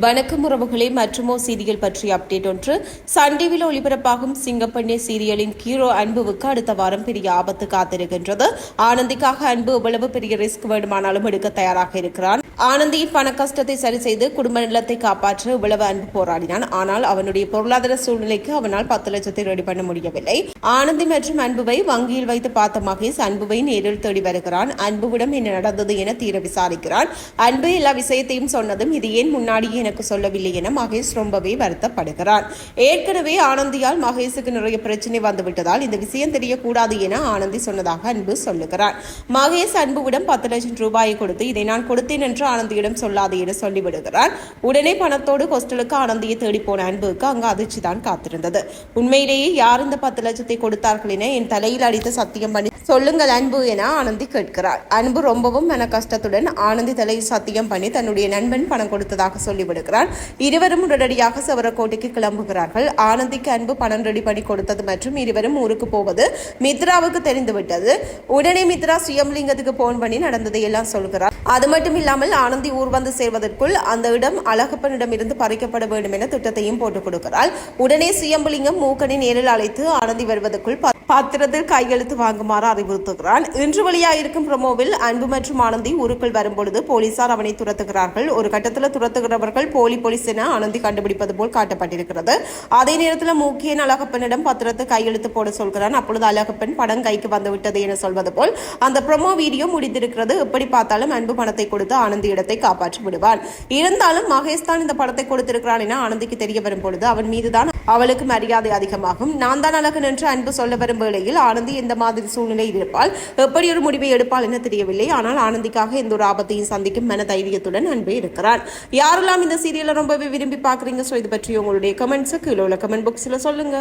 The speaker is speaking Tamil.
வணக்கம் உறவுகளே மற்றுமோ சீரியல் பற்றிய அப்டேட் ஒன்று. சன் ஒளிபரப்பாகும் சிங்கப்பண்ணே சீரியலின் ஹீரோ அன்புவுக்கு அடுத்த வாரம் பெரிய ஆபத்து காத்திருக்கின்றது. ஆனந்திக்காக அன்பு எவ்வளவு பெரிய ரிஸ்க் வேண்டுமானாலும் எடுக்க தயாராக இருக்கிறான். ஆனந்தியின் பண கஷ்டத்தை சரி செய்து குடும்ப நலத்தை காப்பாற்ற இவ்வளவு அன்பு போராடினான். ஆனால் அவனுடைய பொருளாதார சூழ்நிலைக்கு அவனால் பத்து லட்சத்தை ரெடி பண்ண முடியவில்லை. ஆனந்தி மற்றும் அன்புவை வங்கியில் வைத்து பார்த்த மகேஷ் அன்புவை நேரில் தேடி வருகிறான். அன்புவிடம் என்ன நடந்தது என தீர விசாரிக்கிறான். அன்பு எல்லா விஷயத்தையும் சொன்னதும் இது ஏன் முன்னாடியே எனக்கு சொல்லவில்லை என மகேஷ் ரொம்பவே வருத்தப்படுகிறான். ஏற்கனவே ஆனந்தியால் மகேஷுக்கு நிறைய பிரச்சனை வந்துவிட்டதால் இந்த விஷயம் தெரியக்கூடாது என ஆனந்தி சொன்னதாக அன்பு சொல்லுகிறான். மகேஷ் அன்புவிடம் பத்து லட்சம் ரூபாயை கொடுத்து இதை நான் கொடுத்தேன் என்று என்று ஆனந்தியிடம் சொல்லாது என சொல்லிவிடுகிறார். உடனே பணத்தோடு ஹோஸ்டலுக்கு ஆனந்தியை தேடி போன அன்புக்கு அங்கு அதிர்ச்சி தான் காத்திருந்தது. உண்மையிலேயே யார் இந்த பத்து லட்சத்தை கொடுத்தார்கள் என என் தலையில் அடித்து சத்தியம் பண்ணி சொல்லுங்கள் அன்பு என ஆனந்தி கேட்கிறார் அன்பு ரொம்பவும் மன கஷ்டத்துடன் ஆனந்தி தலையில் சத்தியம் பண்ணி தன்னுடைய நண்பன் பணம் கொடுத்ததாக சொல்லிவிடுகிறார் இருவரும் உடனடியாக செவரக்கோட்டைக்கு கிளம்புகிறார்கள். ஆனந்திக்கு அன்பு பணம் ரெடி பண்ணி கொடுத்தது மற்றும் இருவரும் ஊருக்கு போவது மித்ராவுக்கு தெரிந்துவிட்டது. உடனே மித்ரா சுயம்லிங்கத்துக்கு போன் பண்ணி நடந்ததை எல்லாம் சொல்கிறார். அது மட்டும் இல்லாமல் ஆனந்தி ஊர் வந்து சேர்வதற்குள் அந்த இடம் அழகப்பனிடமிருந்து பறிக்கப்பட வேண்டும் என திட்டத்தையும் போட்டுக் கொடுக்கிறாள். உடனே சுயம்புலிங்கம் மூக்கனை நேரில் அழைத்து ஆனந்தி வருவதற்குள் பத்திரத்தில் கையெழுத்து வாங்குமாறு அறிவுறுத்துகிறான். இன்று வெளியாயிருக்கும் பிரமோவில் அன்பு மற்றும் ஆனந்தி ஊருக்குள் வரும்பொழுது போலீசார் அவனை துரத்துகிறார்கள். ஒரு கட்டத்தில் துரத்துகிறவர்கள் போலி போலீஸ் என ஆனந்தி கண்டுபிடிப்பது போல் காட்டப்பட்டிருக்கிறது. அதே நேரத்தில் மூக்கியன் அழகப்பனிடம் பத்திரத்து கையெழுத்து போட சொல்கிறான். அப்பொழுது அழகப்பன் படம் கைக்கு வந்துவிட்டது என சொல்வது போல் அந்த ப்ரொமோ வீடியோ முடிந்திருக்கிறது. எப்படி பார்த்தாலும் அன்பு பணத்தை கொடுத்து ஆனந்தி இடத்தை காப்பாற்றி விடுவான் இருந்தாலும் மகேஷ் தான் இந்த படத்தை கொடுத்திருக்கிறான் என ஆனந்திக்கு தெரிய வரும் பொழுது அவன் மீதுதான் அவளுக்கு மரியாதை அதிகமாகும். நான் தான் அழகன் என்று அன்பு சொல்ல வரும் வேளையில் ஆனந்தி எந்த மாதிரி சூழ்நிலையில் இருப்பால் எப்படி ஒரு முடிவை எடுப்பாள் என தெரியவில்லை. ஆனால் ஆனந்திக்காக எந்த ஒரு ஆபத்தையும் சந்திக்கும் மன தைரியத்துடன் அன்பு இருக்கிறான் யாரெல்லாம் இந்த சீரியலை ரொம்பவே விரும்பி பார்க்குறீங்க? ஸோ இது பற்றி உங்களுடைய கமெண்ட்ஸுக்கு கீழே உள்ள கமெண்ட் பாக்ஸில் சொல்லுங்க.